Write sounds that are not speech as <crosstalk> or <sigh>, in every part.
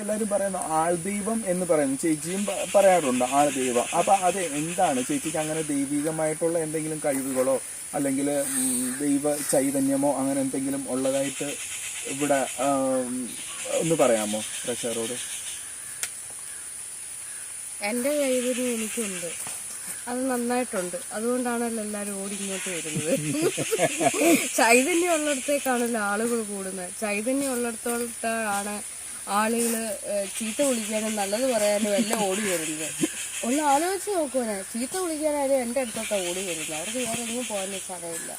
എല്ലാരും പറയുന്നു ആൾദൈവം എന്ന് പറയുന്നു. ചേച്ചിയും പറയാറുണ്ട് ആൾദൈവം. അപ്പൊ അത് എന്താണ്? ചേച്ചിക്ക് അങ്ങനെ ദൈവികമായിട്ടുള്ള എന്തെങ്കിലും കഴിവുകളോ അല്ലെങ്കിൽ ദൈവ ചൈതന്യമോ അങ്ങനെ എന്തെങ്കിലും ഉള്ളതായിട്ട് ഇവിടെ ഒന്ന് പറയാമോ പ്രഷറോട് എന്റെ കഴിവിന് എനിക്കുണ്ട്. അത് നന്നായിട്ടുണ്ട്. അതുകൊണ്ടാണല്ലോ എല്ലാവരും ഓടി ഇങ്ങോട്ട് വരുന്നത്. <laughs> ചൈതന്യം ഉള്ളിടത്തേക്കാണല്ലോ ആളുകൾ കൂടുന്നത്. ചൈതന്യം ഉള്ളിടത്തോട്ടാണ് ആളുകൾ ചീത്ത വിളിക്കാനും നല്ലത് പറയാനും എല്ലാം ഓടി വരുന്നത്. ഒന്ന് ആലോചിച്ച് നോക്കുവാനാ. ചീത്ത വിളിക്കാനായാലും എന്റെ അടുത്തോട്ടാണ് ഓടി വരുന്നത്. അവർക്ക് വേറെ എങ്ങും പോകാൻ സ്ഥലമില്ല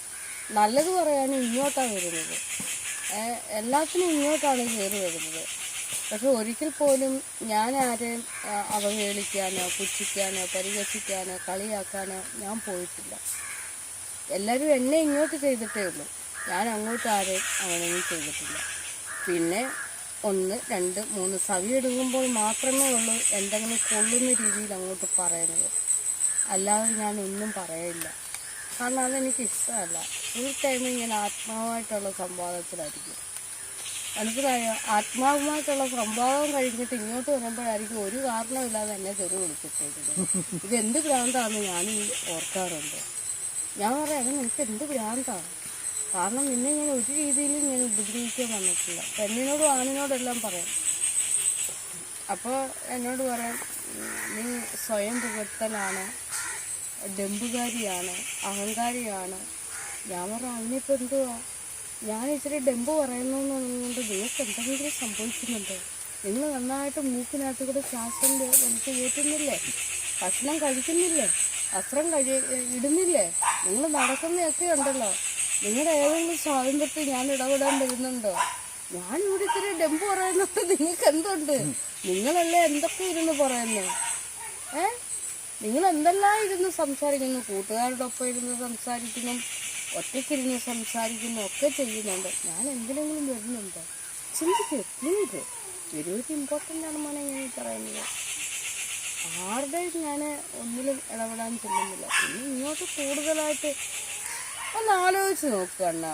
നല്ലത് പറയാനും ഇങ്ങോട്ടാണ് വരുന്നത്. എല്ലാത്തിനും ഇങ്ങോട്ടാണ് കയറി വരുന്നത്. പക്ഷെ ഒരിക്കൽ പോലും ഞാൻ ആരെയും അവഹേളിക്കാനോ പുച്ഛിക്കാനോ പരിഹസിക്കാനോ കളിയാക്കാനോ ഞാൻ പോയിട്ടില്ല. എല്ലാവരും എന്നെ ഇങ്ങോട്ട് ചെയ്തിട്ടേ ഉള്ളൂ. ഞാൻ അങ്ങോട്ട് ആരെയും അവനെയും ചെയ്തിട്ടില്ല. പിന്നെ ഒന്ന് രണ്ട് മൂന്ന് സവി എടുക്കുമ്പോൾ മാത്രമേ ഉള്ളൂ എന്തെങ്കിലും കൊള്ളുന്ന രീതിയിൽ അങ്ങോട്ട് പറയുന്നത്. അല്ലാതെ ഞാൻ ഒന്നും പറയില്ല കാരണം അതെനിക്ക് ഇഷ്ടമല്ല. ഫുൾ ടൈം ഇങ്ങനെ ആത്മാവായിട്ടുള്ള സംവാദത്തിലായിരിക്കും. മനസ്സിലായോ? ആത്മാവുമായിട്ടുള്ള സംവാദം കഴിഞ്ഞിട്ട് ഇങ്ങോട്ട് വരുമ്പോഴായിരിക്കും ഒരു കാരണമില്ലാതെ എന്നെ തെറി വിളിച്ചിട്ടേക്കുന്നത് ഇത് എന്ത് ഭ്രാന്താണെന്ന് ഞാൻ ഓർക്കാറുണ്ട്. ഞാൻ പറയാം നിനക്ക് എന്ത് ഭ്രാന്താണ് കാരണം നിന്നെ ഞാൻ ഒരു രീതിയിലും ഞാൻ ഉപദ്രവിക്കാൻ വന്നിട്ടില്ല. പെണ്ണിനോടും ആണിനോടെല്ലാം പറയാം. അപ്പോൾ എന്നോട് പറയാം നീ സ്വയം പുകഴ്ത്തലാണ് ഡെമ്പുകാരിയാണ് അഹങ്കാരിയാണ്. ഞാൻ പറഞ്ഞു അതിനിപ്പോൾ എന്തുവാ? ഞാൻ ഇച്ചിരി ഡെമ്പ് പറയുന്നതെന്നുകൊണ്ട് നിങ്ങൾക്ക് എന്തെങ്കിലും സംഭവിക്കുന്നുണ്ടോ? നിങ്ങൾ നന്നായിട്ട് മൂക്കിനകത്ത് കൂടെ ശ്വാസം എനിക്ക് കയറ്റുന്നില്ലേ ഭക്ഷണം കഴിക്കുന്നില്ലേ? വസ്ത്രം കഴി ഇടുന്നില്ലേ? നിങ്ങൾ നടക്കുന്നതൊക്കെ ഉണ്ടല്ലോ. നിങ്ങളുടെ ഏതെങ്കിലും സ്വാതന്ത്ര്യത്തിൽ ഞാൻ ഇടപെടാൻ വരുന്നുണ്ടോ? ഞാൻ ഇവിടെ ഇത്തിരി ഡെമ്പ് പറയുന്നത് നിങ്ങൾക്ക് എന്തുണ്ട് നിങ്ങളല്ലേ എന്തൊക്കെ ഇരുന്ന് പറയുന്നു? ഏ? നിങ്ങൾ എന്തെല്ലാം ഇരുന്ന് സംസാരിക്കുന്നു? കൂട്ടുകാരുടെ ഒപ്പം ഇരുന്ന് സംസാരിക്കുന്നു ഒറ്റയ്ക്കിരുന്ന് സംസാരിക്കുന്നു ഒക്കെ ചെയ്യുന്നുണ്ട്. ഞാൻ എന്തിനെങ്കിലും വരുന്നുണ്ടോ? ചിന്തിക്കുക പ്ലീസ് വെരി വെരി ഇമ്പോർട്ടന്റ് ആണ് മോനെ ഞാൻ പറയുന്നത്. ആരുടെയും ഞാൻ ഒന്നിലും ഇടപെടാൻ ചെല്ലുന്നില്ല. ഇനി ഇങ്ങോട്ട് കൂടുതലായിട്ട് ഒന്ന് ആലോചിച്ച് നോക്കുക അണ്ണ.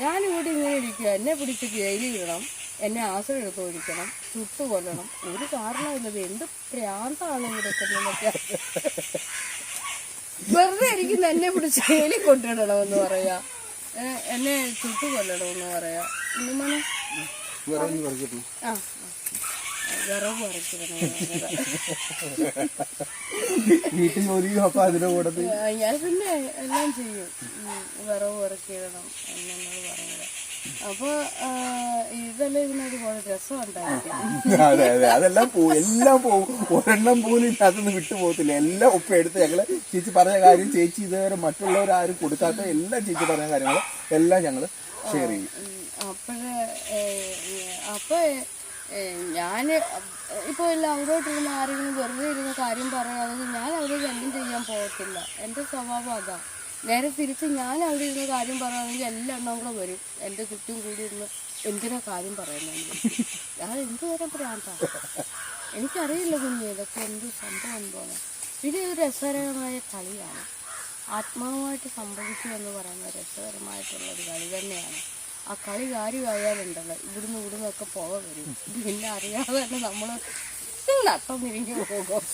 ഞാനിവിടെ ഇങ്ങനെ ഇരിക്കുക എന്നെ പിടിച്ച് ജയിലിൽ ഇടണം. എന്നെ ആശ്രയം എടുത്ത് ഒഴിക്കണം. ചുട്ടു കൊല്ലണം ഒരു കാരണമില്ലത് എന്ത് പ്രാന്താണ് ഇവിടെയൊക്കെ വെറുതെ ഇരിക്കുന്ന എന്നെ പിടിച്ച് ജയിലിൽ കൊണ്ടിടണമെന്ന് പറയാ. എന്നെ ചുട്ടു കൊല്ലണമെന്ന് പറയാ ആ. വിറവ് വീട്ടിൽ ജോലിയും അപ്പൊ അതിന്റെ കൂടത്തിൽ ഞാൻ പിന്നെ എല്ലാം ചെയ്യും. വിറവ് ഇറക്കിയിടണം എന്നോട് പറഞ്ഞത് അപ്പൊ ഇതെല്ലാം ഇതിനൊരു രസം അതെ അതെ അതെല്ലാം പോവും എല്ലാം പോവും ഒരെണ്ണം പോലും ഇതിനകത്തുനിന്ന് വിട്ടു പോകത്തില്ല. എല്ലാം ഉപ്പ എടുത്ത് ഞങ്ങൾ ചേച്ചി പറഞ്ഞ കാര്യം ചേച്ചി ഇതുവരെ മറ്റുള്ളവർ ആരും കൊടുക്കാത്ത എല്ലാം ചേച്ചി പറഞ്ഞ കാര്യങ്ങളും എല്ലാം ഞങ്ങൾ ഷെയർ ചെയ്യും. അപ്പോഴേ അപ്പൊ ഞാൻ ഇപ്പോൾ ഇല്ല അവരോട്ടിരുന്ന് ആരെങ്കിലും വെറുതെ ഇരുന്ന് കാര്യം പറയാതെ ഞാൻ അവരെ എന്തും ചെയ്യാൻ പോകത്തില്ല. എന്റെ സ്വഭാവം അതാ. നേരെ തിരിച്ച് ഞാൻ അവിടെ ഇരുന്ന് കാര്യം പറയുകയാണെങ്കിൽ എല്ലാം എണ്ണം കൂടെ വരും. എന്റെ ചുറ്റും കൂടി ഇരുന്ന് എന്തിനാ കാര്യം പറയുന്നത് ഞാൻ എന്ത് വരാൻ ഭ്രാന്താണ് എനിക്കറിയില്ല കുഞ്ഞ് ഇതൊക്കെ എന്ത് സംഭവം എന്തോന്ന്. പിന്നെ ഇത് രസകരമായ കളിയാണ്. ആത്മാവുമായിട്ട് സംഭവിച്ചു എന്ന് പറയുന്ന രസകരമായിട്ടുള്ള ഒരു കളി തന്നെയാണ്. ആ കളി കാര്യമായാലുണ്ടല്ലോ. ഇവിടുന്ന് ഇവിടുന്ന് ഒക്കെ പോക വരും. പിന്നെ അറിയാതെ തന്നെ നമ്മൾ നട്ടം തിരിഞ്ഞു പോകും.